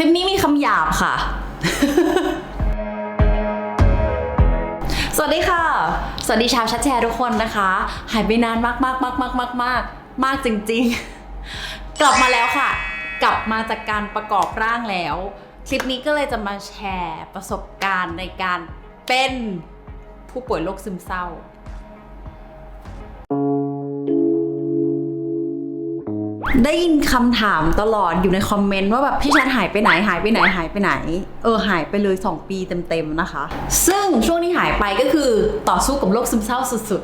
ลิปนี้มีคำหยาบค่ะ สวัสดีค่ะ สวัสดีชาวชัดแชร์ทุกคนนะคะ หายไปนานมากมากมากมากมากมากมากจริงๆ กลับมาแล้วค่ะ กลับมาจากการประกอบร่างแล้ว คลิปนี้ก็เลยจะมาแชร์ประสบการณ์ในการเป็นผู้ป่วยโรคซึมเศร้า ได้ยินคำถามตลอดอยู่ในคอมเมนต์ว่าแบบพี่ชันหายไปไหนหายไปไหนหายไปไหน เออหายไปเลย 2 ปีเต็มๆนะคะ ซึ่งช่วงที่หายไปก็คือต่อสู้กับโรคซึมเศร้าสุด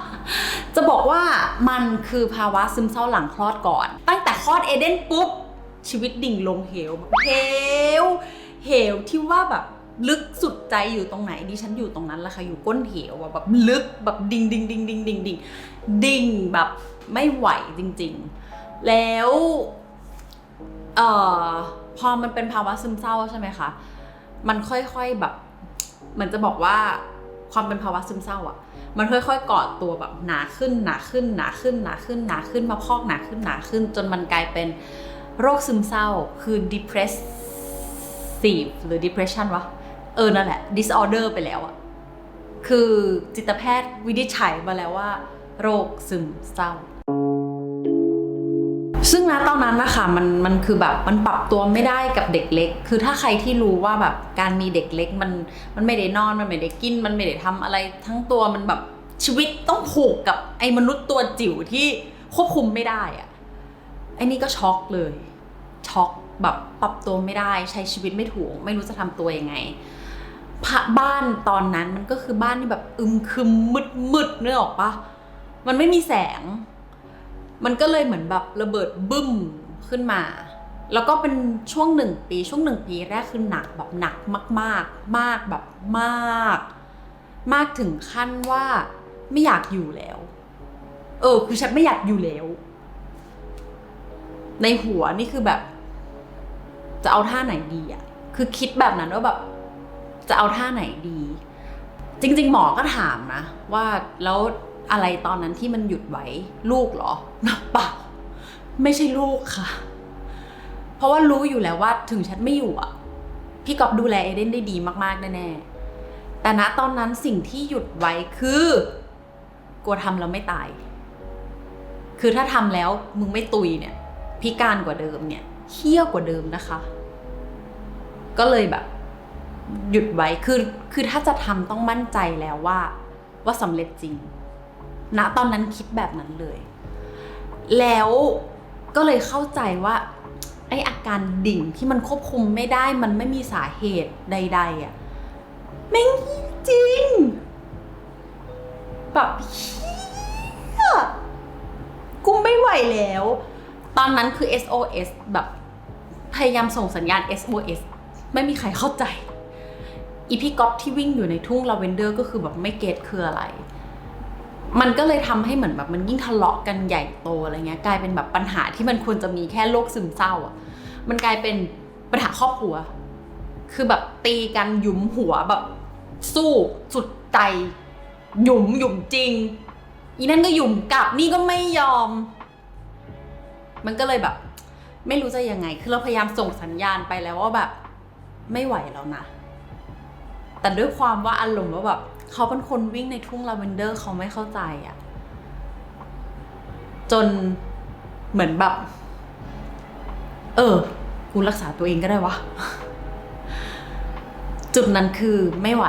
ๆ จะบอกว่ามันคือภาวะซึมเศร้าหลังคลอดก่อน ตั้งแต่คลอดเอเดนปุ๊บ ชีวิตดิ่งลงเหวแบบเหวเหวที่ว่าแบบลึกสุดใจอยู่ตรงไหนดิฉันอยู่ตรงนั้นแหละค่ะอยู่ก้นเหวแบบลึกแบบดิ่งดิ่งดิ่งดิ่งดิ่งดิ่งดิ่งแบบ ไม่ไหวจริง ๆ แล้วเอ่อพอมันเป็นภาวะซึมเศร้าใช่ไหมคะ มันค่อยๆแบบเหมือนจะบอกว่าความเป็นภาวะซึมเศร้าอะมันค่อยๆกอดตัวแบบหนาขึ้นหนาขึ้นหนาขึ้นหนาขึ้นหนาขึ้นมาพอกหนาขึ้นหนาขึ้น จนมันกลายเป็นโรคซึมเศร้าคือ depressive หรือ depression วะ เออนั่นแหละ disorder ไปแล้วอะคือจิตแพทย์วินิจฉัยมาแล้วว่า โรคซึมเศร้า ซึ่งนะตอนนั้นนะคะมันมันคือแบบมันปรับตัวไม่ได้กับเด็กเล็ก คือถ้าใครที่รู้ว่าแบบการมีเด็กเล็กมันมันไม่ได้นอนมันไม่ได้กิน มันไม่ได้ทำอะไร ทั้งตัวมันแบบชีวิตต้องผูกกับไอ้มนุษย์ตัวจิ๋วที่ควบคุมไม่ได้อะไอ้นี่ก็ช็อกเลยช็อกแบบปรับตัวไม่ได้ใช้ชีวิตไม่ถูก ไม่รู้จะทำตัวยังไงพระบ้านตอนนั้นมันก็คือบ้านที่แบบอึมครึมมืดมืดเนื้อออกปะ มันไม่มีแสง มันก็เลยเหมือนแบบระเบิดบึ้มขึ้นมา แล้วก็เป็นช่วงหนึ่งปีช่วงหนึ่งปีแรกคือหนักแบบหนักมาก ๆ มากแบบมาก มากถึงขั้นว่าไม่อยากอยู่แล้ว เออ คือฉันไม่อยากอยู่แล้ว ในหัวนี่คือแบบ จะเอาท่าไหนดีอะคือคิดแบบนั้นว่าแบบ จะเอาท่าไหนดี จริง ๆ หมอก็ถามนะว่าแล้ว อะไรตอนนั้นที่มันหยุดไว้ลูกเหรอนะเปล่าไม่ใช่ลูกค่ะ เพราะว่ารู้อยู่แล้วว่าถึงฉันไม่อยู่อะ พี่กอบดูแลเอเดนได้ดีมากๆแน่ๆแต่ณตอนนั้นสิ่งที่หยุดไว้คือ กลัวทำแล้วไม่ตาย คือถ้าทำแล้วมึงไม่ตุยเนี่ย พิการกว่าเดิมเนี่ยเฮี้ยกว่าเดิมนะคะ ก็เลยแบบ หยุดไว้คือคือถ้าจะทำต้องมั่นใจแล้วว่า ว่าสำเร็จจริง ณตอนนั้นคิดแบบนั้นเลย แล้วก็เลยเข้าใจว่าไออาการดิ่งที่มันควบคุมไม่ได้มันไม่มีสาเหตุใด ๆอะแม่งจริงแบบเฮียกูไม่ไหวแล้ว ตอนนั้นคือ SOS แบบพยายามส่งสัญญาณ SOS ไม่มีใครเข้าใจ อีพี่ก๊อฟที่วิ่งอยู่ในทุ่งลาเวนเดอร์ก็คือแบบไม่เก็ตคืออะไร มันก็เลยทำให้เหมือนแบบมันยิ่งทะเลาะกันใหญ่โตอะไรเงี้ยกลายเป็นแบบปัญหาที่มันควรจะมีแค่โรคซึมเศร้าอะมันกลายเป็นปัญหาครอบครัว คือแบบตีกันหยุมหัวแบบ สู้สุดใจหยุมหยุมจริง อีนั่นก็หยุ่มกลับนี่ก็ไม่ยอม มันก็เลยแบบ ไม่รู้จะยังไง คือเราพยายามส่งสัญญาณไปแล้วว่าแบบ ไม่ไหวแล้วนะ แต่ด้วยความว่าอารมณ์ว่าแบบ เขาเป็นคนวิ่งในทุ่งลาเวนเดอร์เขาไม่เข้าใจอะจนเหมือนแบบ เออ กูรักษาตัวเองก็ได้วะ จุดนั้นคือไม่ไหว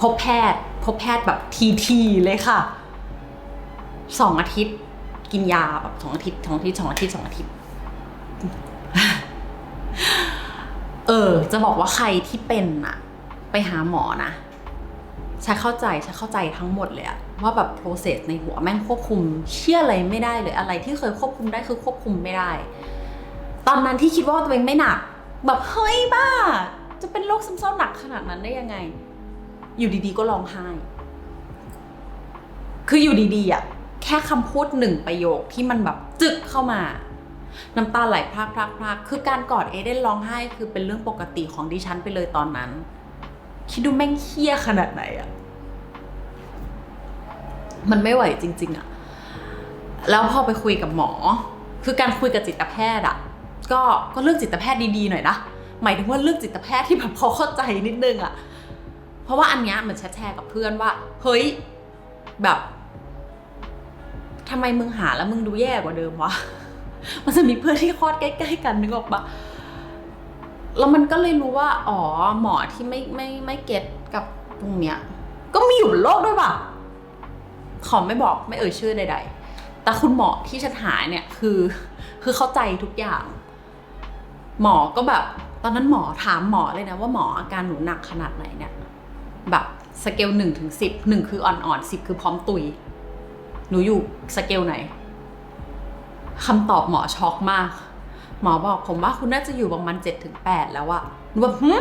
พบแพทย์ พบแพทย์แบบทีทีเลยค่ะ สองอาทิตย์ กินยาแบบสองอาทิตย์สองอาทิตย์สองอาทิตย์สองอาทิตย์ เออ จะบอกว่าใครที่เป็นอะไปหาหมอนะ ฉันเข้าใจฉันเข้าใจทั้งหมดเลยอะว่าแบบ process ในหัวแม่งควบคุมเชื่ออะไรไม่ได้เลยอะไรที่เคยควบคุมได้คือควบคุมไม่ได้ ตอนนั้นที่คิดว่าตัวเองไม่หนัก แบบเฮ้ยบ้า จะเป็นโรคซึมเศร้าหนักขนาดนั้นได้ยังไง อยู่ดีๆก็ร้องไห้ คืออยู่ดีๆอะแค่คำพูดหนึ่งประโยคที่มันแบบจึกเข้ามาน้ำตาไหลพรากพรากพรากคือการกอดเอเดนร้องไห้คือเป็นเรื่องปกติของดิฉันไปเลยตอนนั้น คิดดูแม่งเคี้ยขนาดไหนอะมันไม่ไหวจริง ๆอะแล้วพอไปคุยกับหมอ คือการคุยกับจิตแพทย์อะก็ก็เลือกจิตแพทย์ดีๆหน่อยนะหมายถึงว่าเลือกจิตแพทย์ที่แบบพอเข้าใจนิดนึงอะเพราะว่าอันเนี้ยมือนแชร์กับเพื่อนว่า เฮ้ยแบบทำไมมึงหาแล้วมึงดูแย่กว่าเดิมวะ มันจะมีเพื่อนที่คลอดใกล้ ๆ กันนึกออกปะ แล้วมันก็เลยรู้ว่า อ๋อ หมอที่ไม่ไม่ไม่เก็ตกับตรงเนี้ย ก็มีอยู่บนโลกด้วยป่ะ ขอไม่บอกไม่เอ่ยชื่อใด ๆ แต่คุณหมอที่ฉันหาเนี่ยคือ คือเข้าใจทุกอย่าง หมอก็แบบ ตอนนั้นหมอถามหมอเลยนะว่าหมออาการหนูหนักขนาดไหนเนี่ย แบบสเกลหนึ่งถึงสิบหนึ่งคืออ่อนๆสิบคือพร้อมตุย หนูอยู่สเกลไหนคำตอบหมอช็อกมาก หมอบอกผมว่าคุณน่าจะอยู่ประมาณเจ็ดถึงแปดแล้วอะหนูแบบหึ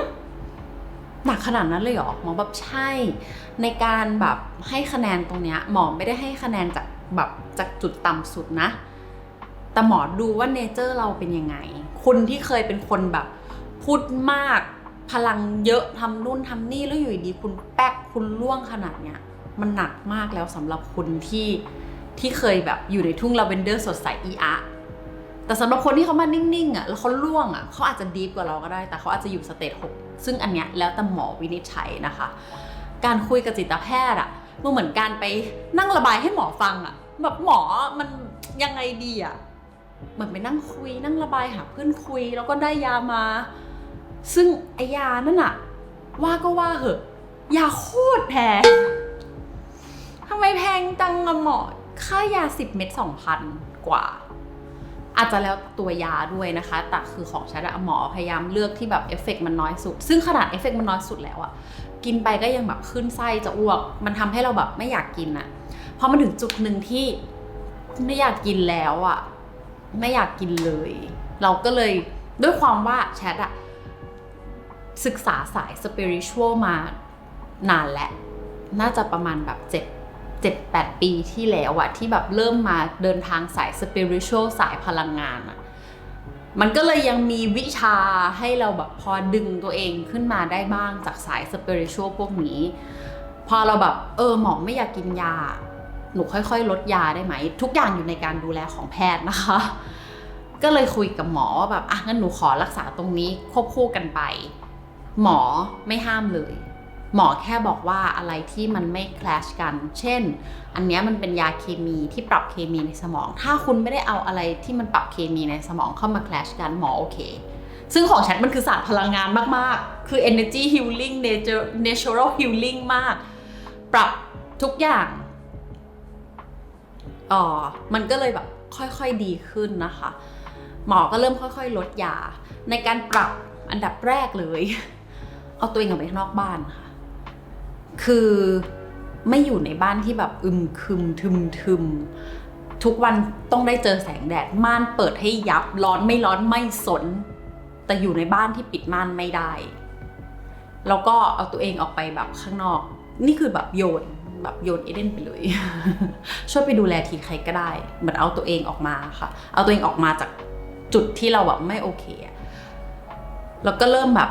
หนักขนาดนั้นเลยเหรอหมอแบบใช่ ในการแบบให้คะแนนตรงเนี้ยหมอไม่ได้ให้คะแนนจากแบบจากจุดต่ำสุดนะ แต่หมอดูว่าเนเจอร์เราเป็นยังไงคุณที่เคยเป็นคนแบบพูดมากพลังเยอะทำนู่นทำนี่แล้วอยู่ดีคุณแป๊กคุณล่วงขนาดเนี้ยมันหนักมากแล้วสำหรับคุณที่ที่เคยแบบอยู่ในทุ่งลาเวนเดอร์สดใสอีอะ แต่สำหรับคนที่เขามานิ่งๆอะแล้วเขาล่วงอะเขาอาจจะดีฟกว่าเราก็ได้ แต่เขาอาจจะอยู่สเตจหกซึ่งอันเนี้ยแล้วแต่หมอวินิจฉัยนะคะ การคุยกับจิตแพทย์อะมันเหมือนการไปนั่งระบายให้หมอฟังอะแบบหมอมันยังไงดีอะเหมือนไปนั่งคุยนั่งระบายหาเพื่อนคุยแล้วก็ได้ยามา ซึ่งไอยานั่นอะ ว่าก็ว่าเหอะยาโคตรแพงทำไมแพงจังอะหมอค่ายา10เม็ด2,000กว่า อาจจะแล้วตัวยาด้วยนะคะ แต่คือของฉันอะหมอพยายามเลือกที่แบบเอฟเฟกต์มันน้อยสุด ซึ่งขนาดเอฟเฟกต์มันน้อยสุดแล้วอะกินไปก็ยังแบบขึ้นไส้จะอ้วก มันทำให้เราแบบไม่อยากกินอะพอมาถึงจุดหนึ่งที่ไม่อยากกินแล้วอะไม่อยากกินเลย เราก็เลยด้วยความว่าแชทอะศึกษาสายสปิริชวลมานานแล้วน่าจะประมาณแบบเจ็ด เจ็ดแปดปีที่แล้วอะที่แบบเริ่มมาเดินทางสายสปิริชวลสายพลังงานอะมันก็เลยยังมีวิชาให้เราแบบพอดึงตัวเองขึ้นมาได้บ้างจากสายสปิริชวลพวกนี้ พอเราแบบเออหมอไม่อยากกินยา หนูค่อยๆ ลดยาได้ไหม ทุกอย่างอยู่ในการดูแลของแพทย์นะคะ ก็เลยคุยกับหมอว่าแบบอะงั้นหนูขอรักษาตรงนี้ควบคู่กันไป หมอไม่ห้ามเลย หมอแค่บอกว่าอะไรที่มันไม่คลาชกัน เช่น อันนี้มันเป็นยาเคมีที่ปรับเคมีในสมอง ถ้าคุณไม่ได้เอาอะไรที่มันปรับเคมีในสมองเข้ามาคลาชกันหมอโอเค ซึ่งของฉันมันคือศาสตร์พลังงานมาก ๆ คือ energy healing nature natural healing มาก ปรับทุกอย่างอ๋อมันก็เลยแบบค่อยๆดีขึ้นนะคะ หมอก็เริ่มค่อยๆ ลดยา ในการปรับอันดับแรกเลย เอาตัวเองออกไปข้างนอกบ้านค่ะ คือไม่อยู่ในบ้านที่แบบอึมครึมทึมทึมทุกวันต้องได้เจอแสงแดดม่านเปิดให้ยับร้อนไม่ร้อนไม่สน แต่อยู่ในบ้านที่ปิดม่านไม่ได้ แล้วก็เอาตัวเองออกไปแบบข้างนอก นี่คือแบบโยนแบบโยนเอเดนไปเลย ช่วยไปดูแลทีใครก็ได้เหมือนเอาตัวเองออกมาค่ะ เอาตัวเองออกมาจากจุดที่เราแบบไม่โอเคแล้วก็เริ่มแบบ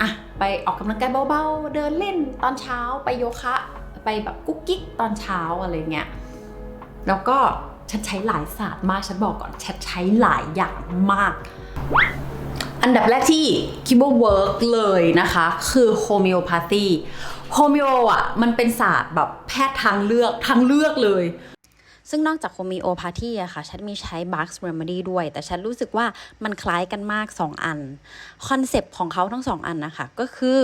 อะ ไปออกกำลังกายเบาๆ เดินเล่นตอนเช้าไปโยคะ ไปแบบกุ๊กกิ๊กตอนเช้าอะไรเงี้ย แล้วก็ฉันใช้หลายศาสตร์มาก ฉันบอกก่อน ฉันใช้หลายอย่างมาก อันดับแรกที่คิดว่าเวิร์กเลยนะคะ คือโฮมิโอพาธีโฮมิโออะ มันเป็นศาสตร์แบบแพทย์ทางเลือกทางเลือกเลย ซึ่งนอกจากโฮมิโอพาธีอะค่ะฉันมีใช้ Bugs Remedy ด้วย แต่ฉันรู้สึกว่ามันคล้ายกันมาก 2 อัน คอนเซปต์ของเขาทั้ง 2 อันนะคะ ก็คือ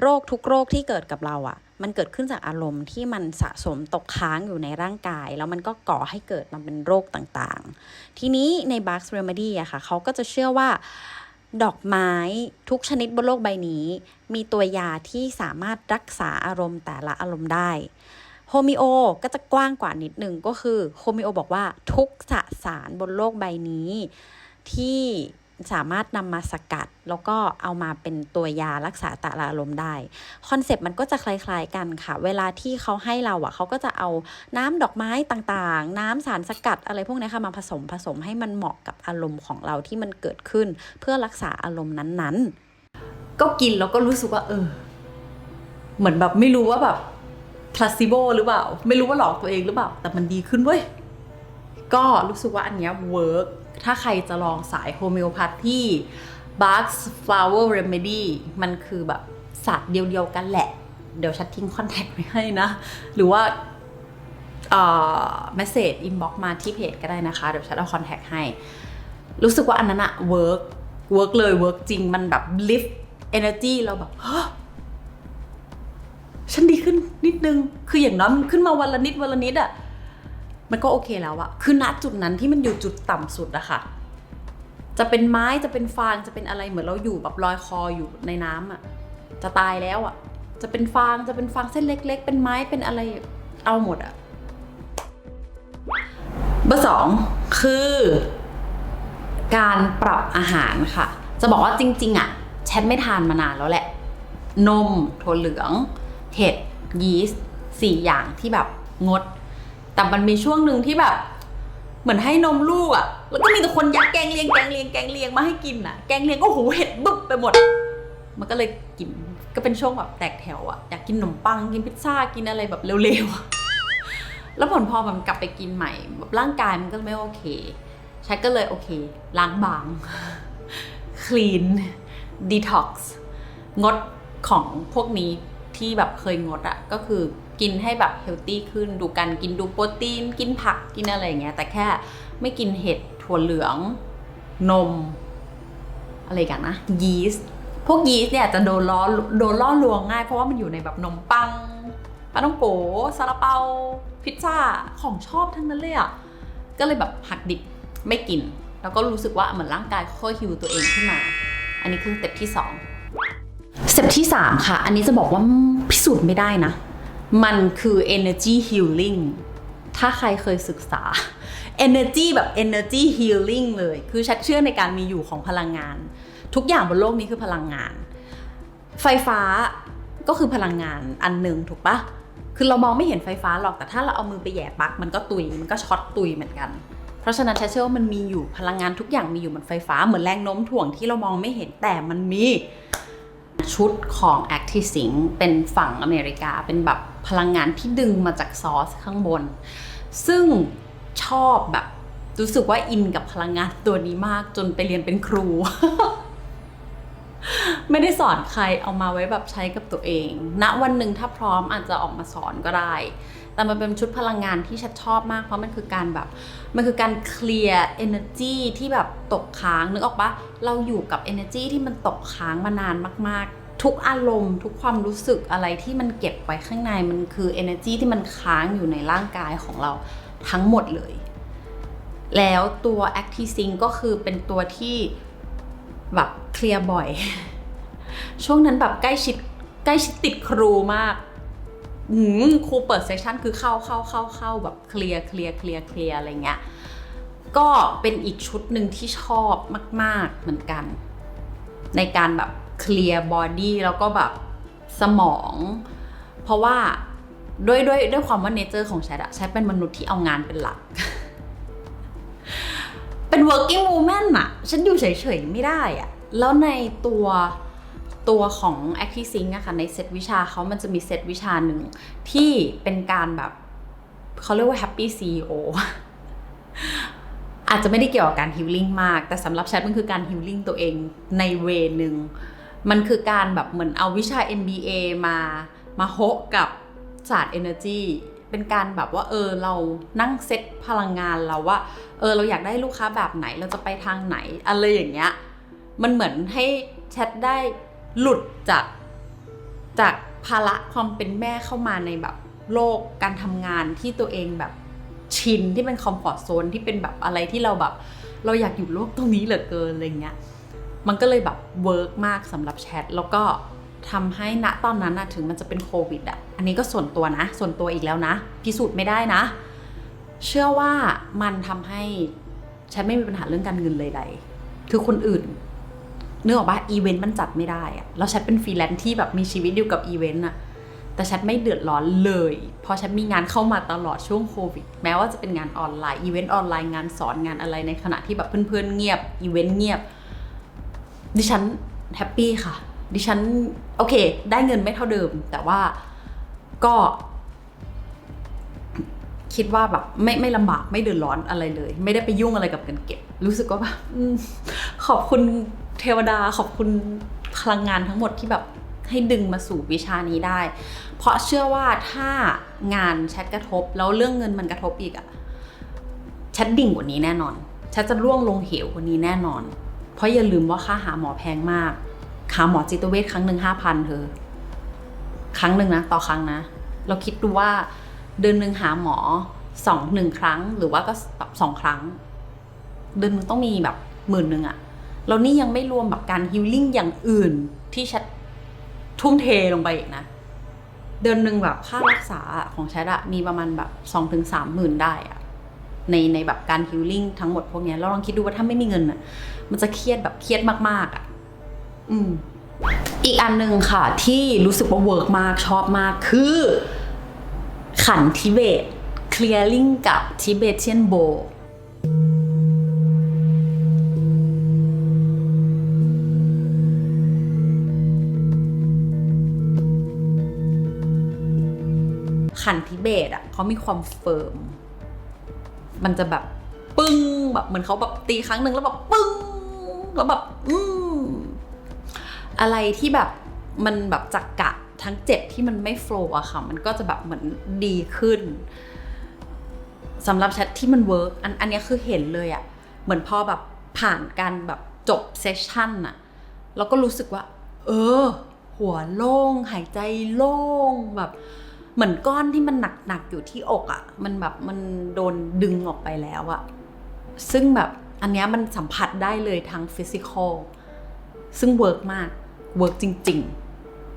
โรคทุกโรคที่เกิดกับเราอะมันเกิดขึ้นจากอารมณ์ที่มันสะสมตกค้างอยู่ในร่างกาย แล้วมันก็ก่อให้เกิดมันเป็นโรคต่างๆ ทีนี้ใน Bugs Remedy อะค่ะเขาก็จะเชื่อว่าดอกไม้ทุกชนิดบนโลกใบนี้ มีตัวยาที่สามารถรักษาอารมณ์แต่ละอารมณ์ได้ โฮมิโอก็จะกว้างกว่านิดหนึ่งก็คือโฮมิโอบอกว่าทุกสสารบนโลกใบนี้ ที่สามารถนำมาสกัด แล้วก็เอามาเป็นตัวยารักษาแต่ละอารมณ์ได้ คอนเซปต์มันก็จะคล้าย ๆกันค่ะ เวลาที่เขาให้เราอะเขาก็จะเอาน้ำดอกไม้ต่างๆ น้ำสารสกัดอะไรพวกนี้ค่ะมาผสมผสมให้มันเหมาะกับอารมณ์ของเราที่มันเกิดขึ้น เพื่อรักษาอารมณ์นั้นๆ ก็กินแล้วก็รู้สึกว่าเออ เหมือนแบบไม่รู้ว่าแบบ placebo หรือเปล่า ไม่รู้ว่าหลอกตัวเองหรือเปล่า แต่มันดีขึ้นเว้ย ก็รู้สึกว่าอันเนี้ยเวิร์กถ้าใครจะลองสายโฮมิโอพาธี Bugs Flower Remedy มันคือแบบศาสตร์เดียวๆกันแหละ เดี๋ยวชัดทิ้งคอนแทคไว้ให้นะ หรือว่าเอ่อ message inbox มาที่เพจก็ได้นะคะ เดี๋ยวชัดเอาคอนแทคให้ รู้สึกว่าอันนั้นอะ work work เลย work จริงมันแบบ lift energy เราแบบ ดนึง คืออย่างน้อยมันขึ้นมาวันละนิดวันละนิดอะมันก็โอเคแล้วอะคือณจุดนั้นที่มันอยู่จุดต่ำสุดอะค่ะ จะเป็นไม้จะเป็นฟางจะเป็นอะไรเหมือนเราอยู่แบบลอยคออยู่ในน้ำอะจะตายแล้วอะจะเป็นฟางจะเป็นฟางเส้นเล็ก ๆ เป็นไม้เป็นอะไรเอาหมดอะเบอร์สองคือ การปรับอาหารค่ะ จะบอกว่าจริง ๆอะแชทไม่ทานมานานแล้วแหละ นมถั่วเหลือง เห็ด ยีสต์สี่อย่างที่แบบงด แต่มันมีช่วงหนึ่งที่แบบ เหมือนให้นมลูกอะ่ะ แล้วก็มีแต่คนยัดแกงเลียงแกงเลียงแกงเลียงมาให้กินอะ่ะ แกงเลียงก็หูเห็ดบึบไปหมด มันก็เลยกิน ก็เป็นช่วงแบบแตกแถวอะ่ะ อยากกินขนมปัง กินพิซซ่า กินอะไรแบบเร็วๆ แล้วผลพอมันกลับไปกินใหม่แบบร่างกายมันก็ไม่โอเคใช้ก็เลยโอเค ล้างบาง คลีน ดีท็อกซ์ งดของพวกนี้ ที่แบบเคยงดอะ่ะก็คือกินให้แบบเฮลตี้ขึ้นดูกันกินดูโปรตีน กินผักกินอะไรอย่างเงี้ย แต่แค่ไม่กินเห็ดถั่วเหลืองนม อะไรกันนะ ยีสต์พวกยีสต์เนี่ยจะโดนล้อโดนล่อลวงง่าย เพราะว่ามันอยู่ในแบบนมปังปลาต้องโกซาลาเปาพิซซ่าของชอบทั้งนั้นเลยอะ่ะก็เลยแบบหักดิบไม่กิน แล้วก็รู้สึกว่าเหมือนร่างกายค่อยฮิวตัวเองขึ้นมา อันนี้คือสเต็ปที่สอง เต็ปที่ 3 ค่ะ อันนี้จะบอกว่าพิสูจน์ไม่ได้นะ มันคือ energy healing ถ้าใครเคยศึกษา energy แบบ energy healing เลย คือชัดเชื่อในการมีอยู่ของพลังงาน ทุกอย่างบนโลกนี้คือพลังงาน ไฟฟ้าก็คือพลังงานอันหนึ่งถูกปะคือเรามองไม่เห็นไฟฟ้าหรอก แต่ถ้าเราเอามือไปแย่ปลั๊กมันก็ตุย มันก็ช็อตตุยเหมือนกัน เพราะฉะนั้นชัดเชื่อว่ามันมีอยู่พลังงานทุกอย่างมีอยู่เหมือนไฟฟ้าเหมือนแรงโน้มถ่วงที่เรามองไม่เห็นแต่มันมี ชุดของ a c t i s i n c เป็นฝั่งอเมริกา เป็นแบบพลังงานที่ดึงมาจากซอสข้างบน ซึ่งชอบแบบรู้สึกว่าอินกับพลังงานตัวนี้มากจนไปเรียนเป็นครู ไม่ได้สอนใครเอามาไว้แบบใช้กับตัวเองณวันหนึ่งถ้าพร้อมอาจจะออกมาสอนก็ได้ แต่มันเป็นชุดพลังงานที่ฉันชอบมาก เพราะมันคือการแบบ มันคือการเคลียร์ energy ที่แบบตกค้างนึกออกปะเราอยู่กับ energy ที่มันตกค้างมานานมากๆ ทุกอารมณ์ ทุกความรู้สึกอะไรที่มันเก็บไว้ข้างในมันคือ energy ที่มันค้างอยู่ในร่างกายของเราทั้งหมดเลย แล้วตัว Active Sync ก็คือเป็นตัวที่แบบเคลียร์บ่อย ช่วงนั้นแบบใกล้ชิดใกล้ชิดติดครูมาก อืมครูเปิดเซสชันคือเข้าเข้าเข้าเข้าแบบเคลียร์เคลียร์เคลียร์เคลียร์อะไรเงี้ยก็เป็นอีกชุดหนึ่งที่ชอบมาก ๆเหมือนกัน ในการแบบเคลียร์บอดี้แล้วก็แบบสมอง เพราะว่าด้วยด้วยด้วยความว่าเนเจอร์ของแชทอะแชทเป็นมนุษย์ที่เอางานเป็นหลัก เป็น working woman อะฉันอยู่เฉยๆไม่ได้อะแล้วในตัว ตัวของ Active Sync อะค่ะในเซตวิชาเขามันจะมีเซตวิชาหนึ่งที่เป็นการแบบเขาเรียกว่า Happy CEO อาจจะไม่ได้เกี่ยวกับการฮิลลิ่งมาก แต่สำหรับแชทมันคือการฮิลลิ่งตัวเองในเวหนึ่ง มันคือการแบบเหมือนเอาวิชา MBA มามาโฮกับศาสตร์ Energy เป็นการแบบว่าเออเรานั่งเซตพลังงานเราว่าเออเราอยากได้ลูกค้าแบบไหนเราจะไปทางไหนอะไรอย่างเงี้ย มันเหมือนให้แชทได้ หลุดจากจากภาระความเป็นแม่เข้ามาในแบบโลกการทำงานที่ตัวเองแบบชินที่เป็นคอมฟอร์ทโซนที่เป็นแบบอะไรที่เราแบบ เราอยากอยู่โลกตรงนี้เหลือเกินอะไรเงี้ยมันก็เลยแบบเวิร์กมากสำหรับแชทแล้วก็ทำให้ณตอนนั้นนะถึงมันจะเป็นโควิดอะอันนี้ก็ส่วนตัวนะ ส่วนตัวอีกแล้วนะ พิสูจน์ไม่ได้นะ เชื่อว่ามันทำให้แชทไม่มีปัญหาเรื่องการเงินเลยใดคือคนอื่น นึกออกปะอีเวนต์มันจัดไม่ได้อะแล้วแชทเป็นฟรีแลนซ์ที่แบบมีชีวิตอยู่กับอีเวนต์อะแต่แชทไม่เดือดร้อนเลย เพราะแชทมีงานเข้ามาตลอดช่วงโควิด แม้ว่าจะเป็นงานออนไลน์อีเวนต์ออนไลน์งานสอนงานอะไรในขณะที่แบบเพื่อนๆเงียบอีเวนต์เงียบ ดิฉันแฮปปี้ค่ะ ดิฉันโอเค ได้เงินไม่เท่าเดิม แต่ว่าก็ คิดว่าแบบไม่ไม่ลำบากไม่เดือดร้อนอะไรเลย ไม่ได้ไปยุ่งอะไรกับเงินเก็บ รู้สึกว่าแบบขอบคุณ เทวดาขอบคุณพลังงานทั้งหมดที่แบบให้ดึงมาสู่วิชานี้ได้ เพราะเชื่อว่าถ้างานแชทกระทบแล้วเรื่องเงินมันกระทบอีกอะแชทดิ่งกว่านี้แน่นอนแชทจะร่วงลงเหวกว่านี้แน่นอน เพราะอย่าลืมว่าค่าหาหมอแพงมากหาหมอจิตเวชครั้งหนึ่งห้าพันเธอ ครั้งหนึ่งนะ ต่อครั้งนะ เราคิดดูว่าเดือนหนึ่งหาหมอสองหนึ่งครั้ง หรือว่าก็แบบสองครั้ง เดือนหนึงต้องมีแบบหมื่นหนึ่งอะ แล้วนี่ยังไม่รวมแบบการฮิลลิ่งอย่างอื่นที่แชททุ่มเทลงไปอีกนะ เดือนหนึ่งแบบค่ารักษาของแชทอะมีประมาณแบบสองถึงสามหมื่นได้อะในในแบบการฮิลลิ่งทั้งหมดพวกเนี้ยเราลองคิดดูว่าถ้าไม่มีเงินอะมันจะเครียดแบบเครียดมากๆอะอืม อีกอันหนึ่งค่ะ ที่รู้สึกว่าเวิร์กมากชอบมากคือ ขันทิเบต clearing กับ Tibetan bow ขันทิเบตอะเขามีความเฟิร์ม มันจะแบบปึ้งแบบเหมือนเขาแบบตีครั้งหนึ่งแล้วแบบปึ้งแล้วแบบอืมอะไรที่แบบมันแบบจักกะทั้งเจ็ดที่มันไม่โฟล์อะค่ะ มันก็จะแบบเหมือนดีขึ้นสำหรับแชทที่มันเวิร์กอันอันนี้คือเห็นเลยอะเหมือนพอแบบผ่านการแบบจบเซสชั่นอะแล้วก็รู้สึกว่า เออ หัวโล่ง หายใจโล่งแบบ เหมือนก้อนที่มันหนักๆอยู่ที่อกอะมันแบบมันโดนดึงออกไปแล้วอะซึ่งแบบอันเนี้ยมันสัมผัสได้เลยทางฟิสิกอลซึ่งเวิร์กมาก เวิร์กจริง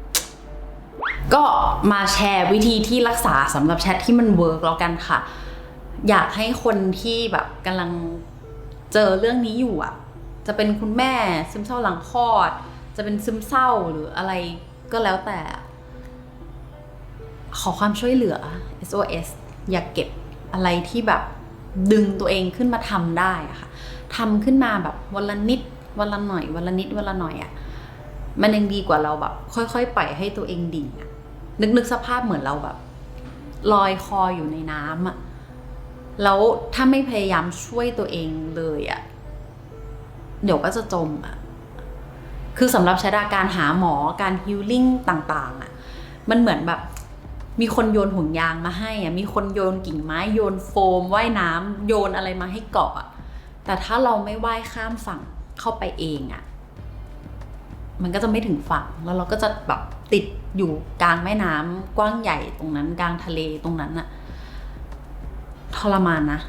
ๆ ก็มาแชร์วิธีที่รักษาสำหรับแชทที่มันเวิร์กแล้วกันค่ะ อยากให้คนที่แบบกำลังเจอเรื่องนี้อยู่อะ จะเป็นคุณแม่ซึมเศร้าหลังคลอด จะเป็นซึมเศร้าหรืออะไรก็แล้วแต่ ขอความช่วยเหลือ SOS อย่าเก็บอะไรที่แบบดึงตัวเองขึ้นมาทำได้อะค่ะทำขึ้นมาแบบวันละนิดวันละหน่อยวันละนิดวันละหน่อยอะมันยังดีกว่าเราแบบ ค่อยๆปล่อยให้ตัวเองดิ่งนึกนึกสภาพเหมือนเราแบบ ลอยคออยู่ในน้ำอะแล้วถ้าไม่พยายามช่วยตัวเองเลยอะเดี๋ยวก็จะจมอะคือสำหรับใช้ดาการหาหมอการฮิลลิ่งต่าง ๆอะมันเหมือนแบบ มีคนโยนห่วงยางมาให้อะมีคนโยนกิ่งไม้โยนโฟมว่ายน้ำโยนอะไรมาให้เกาะอะแต่ถ้าเราไม่ว่ายข้ามฝั่งเข้าไปเองอะมันก็จะไม่ถึงฝั่งแล้วเราก็จะแบบติดอยู่กลางแม่น้ำกว้างใหญ่ตรงนั้น กลางทะเลตรงนั้นอะทรมานนะ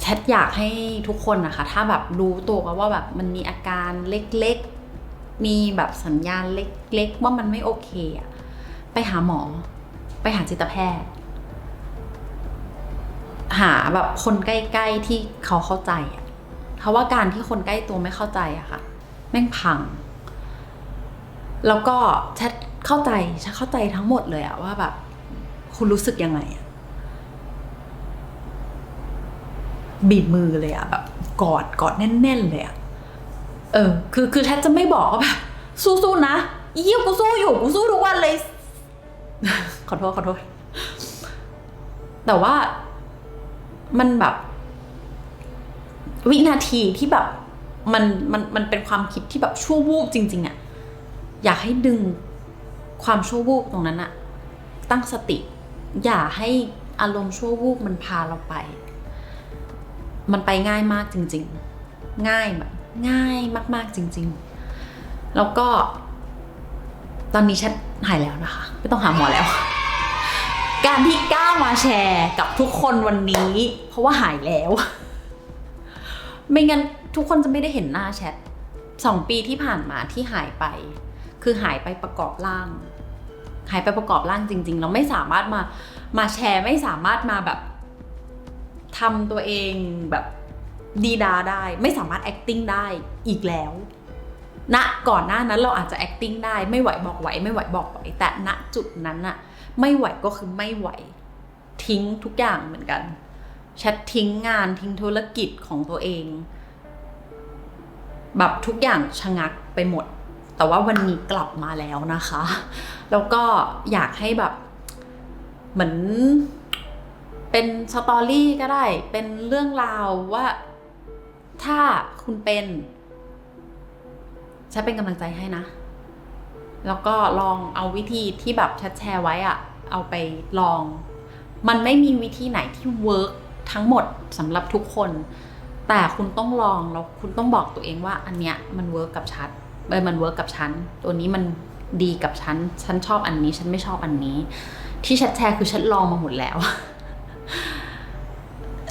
แชทอยากให้ทุกคนนะคะ ถ้าแบบรู้ตัวว่าแบบมันมีอาการเล็กๆ มีแบบสัญญาณเล็กๆ ว่ามันไม่โอเคอะ ไปหาหมอ ไปหาจิตแพทย์ หาแบบคนใกล้ๆที่เขาเข้าใจอะเพราะว่าการที่คนใกล้ตัวไม่เข้าใจอะค่ะ แม่งพัง แล้วก็แชทเข้าใจฉันเข้าใจทั้งหมดเลยอะว่าแบบ คุณรู้สึกยังไงอะบีบมือเลยอะแบบกอดกอดแน่น ๆ เลยอะเออ คือคือแทจะไม่บอกว่าแบบสู้ๆนะอีเหี้ยกูสู้อยู่กูสู้ทุกวันเลย ขอโทษขอโทษ แต่ว่ามันแบบ วินาทีที่แบบ มันมันมันเป็นความคิดที่แบบชั่ววูบจริง ๆอะอยากให้ดึงความชั่ววูบตรงนั้นอะตั้งสติ อย่าให้อารมณ์ชั่ววูบมันพาเราไป มันไปง่ายมากจริง ๆ ง่ายแบบง่ายมาก ๆจริง ๆ แล้วก็ ตอนนี้ฉันหายแล้วนะคะ ไม่ต้องหาหมอแล้ว การที่กล้ามาแชร์กับทุกคนวันนี้ เพราะว่าหายแล้ว ไม่งั้นทุกคนจะไม่ได้เห็นหน้าแชทสองปีที่ผ่านมาที่หายไป คือหายไปประกอบร่าง หายไปประกอบร่างจริง ๆ เราไม่สามารถมามาแชร์ไม่สามารถมาแบบทำตัวเองแบบดีดาได้ ไม่สามารถ acting ได้อีกแล้ว ณก่อนหน้านั้นเราอาจจะ acting ได้ไม่ไหวบอกไหว ไม่ไหวบอกไหว แต่ณจุดนั้นอะไม่ไหวก็คือไม่ไหว ทิ้งทุกอย่างเหมือนกันแชททิ้งงานทิ้งธุรกิจของตัวเอง แบบทุกอย่างชะงักไปหมด แต่ว่าวันนี้กลับมาแล้วนะคะ แล้วก็อยากให้แบบ เหมือนเป็นสตอรี่ก็ได้ เป็นเรื่องราวว่าถ้าคุณเป็น ฉันเป็นกำลังใจให้นะ แล้วก็ลองเอาวิธีที่แบบชัดแชร์ไว้อะเอาไปลอง มันไม่มีวิธีไหนที่เวิร์กทั้งหมดสำหรับทุกคน แต่คุณต้องลองแล้วคุณต้องบอกตัวเองว่า อันเนี้ยมันเวิร์กกับฉันเออมันเวิร์กกับฉัน ตัวนี้มันดีกับฉัน ฉันชอบอันนี้ ฉันไม่ชอบอันนี้ ที่ชัดแชร์คือฉันลองมาหมดแล้ว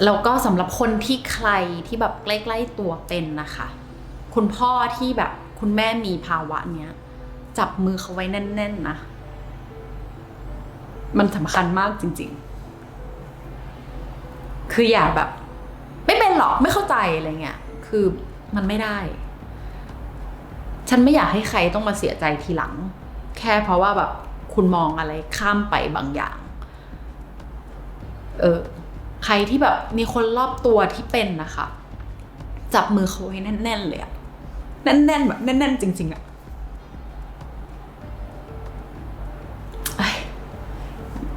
แล้วก็สำหรับคนที่ใครที่แบบใกล้ ๆตัวเป็นนะคะ คุณพ่อที่แบบ คุณแม่มีภาวะเนี้ย จับมือเขาไว้แน่น ๆ นะ มันสำคัญมากจริง ๆ คืออย่าแบบ ไม่เป็นหรอกไม่เข้าใจอะไรเงี้ย คือมันไม่ได้ ฉันไม่อยากให้ใครต้องมาเสียใจทีหลัง แค่เพราะว่าแบบคุณมองอะไรข้ามไปบางอย่าง เออ ใครที่แบบมีคนรอบตัวที่เป็นนะคะ จับมือเขาไว้แน่น ๆ เลยอะ แน่นๆแบบแน่นๆจริง ๆอะไอ้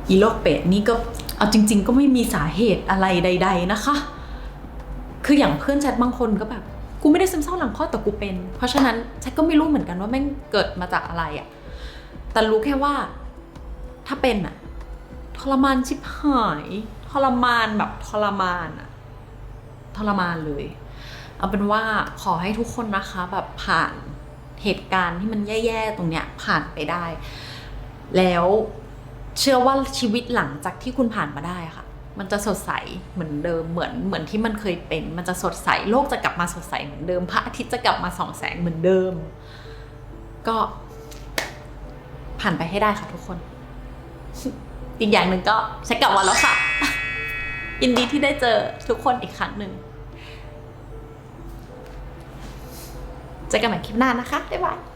อีโรคเป็ดนี่ก็เอาจริง ๆ ก็ไม่มีสาเหตุอะไรใด ๆนะคะ คืออย่างเพื่อนแชทบางคนก็แบบกูไม่ได้ซึมเศร้าหลังคลอดแต่กูเป็น เพราะฉะนั้นแชทก็ไม่รู้เหมือนกันว่าแม่งเกิดมาจากอะไรอะแต่รู้แค่ว่า ถ้าเป็นอะทรมานชิบหายทรมานแบบทรมานอะทรมานเลย เอาเป็นว่าขอให้ทุกคนนะคะ แบบผ่านเหตุการณ์ที่มันแย่ๆตรงเนี้ยผ่านไปได้ แล้วเชื่อว่าชีวิตหลังจากที่คุณผ่านมาได้ค่ะ มันจะสดใสเหมือนเดิมเหมือนเหมือนที่มันเคยเป็น มันจะสดใสโลกจะกลับมาสดใสเหมือนเดิมพระอาทิตย์จะกลับมาส่องแสงเหมือนเดิม ก็ผ่านไปให้ได้ค่ะทุกคน อีกอย่างหนึ่งก็ใช้กลับวันแล้วค่ะยินดีที่ได้เจอทุกคนอีกครั้งหนึ่ง เจอกันใหม่คลิปหน้านะคะบ๊ายบาย